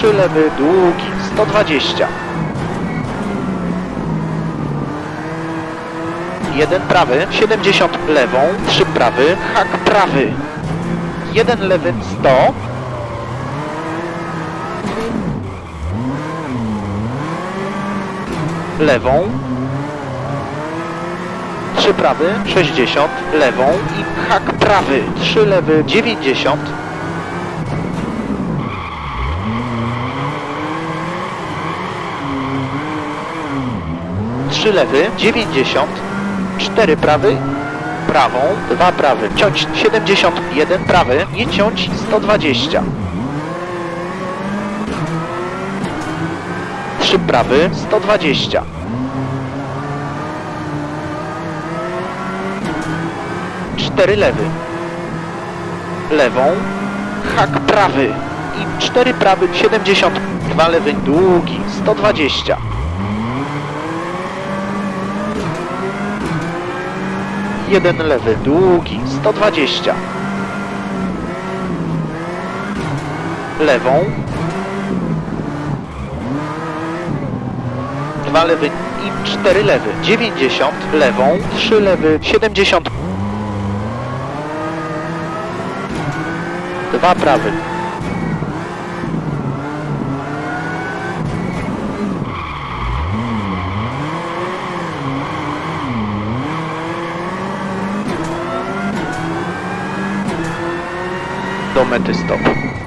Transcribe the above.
3 lewy, długi, 120. Jeden prawy, 70 lewą, 3 prawy, hak prawy. Jeden lewy, 100. Lewą. 3 prawy, 60, lewą i hak prawy, 3 lewy, 90. Trzy lewy, 90, cztery prawy, prawą, dwa prawy, ciąć 71 prawy, nie ciąć 120. Trzy prawy, 120. Cztery lewy. Lewą, hak prawy i cztery prawy, 70. Dwa lewy, długi, 120. Jeden lewy, długi, 120. Lewą. Dwa lewy i cztery lewy, 90. Lewą, trzy lewy, 70. Dwa prawy. Do mety stop.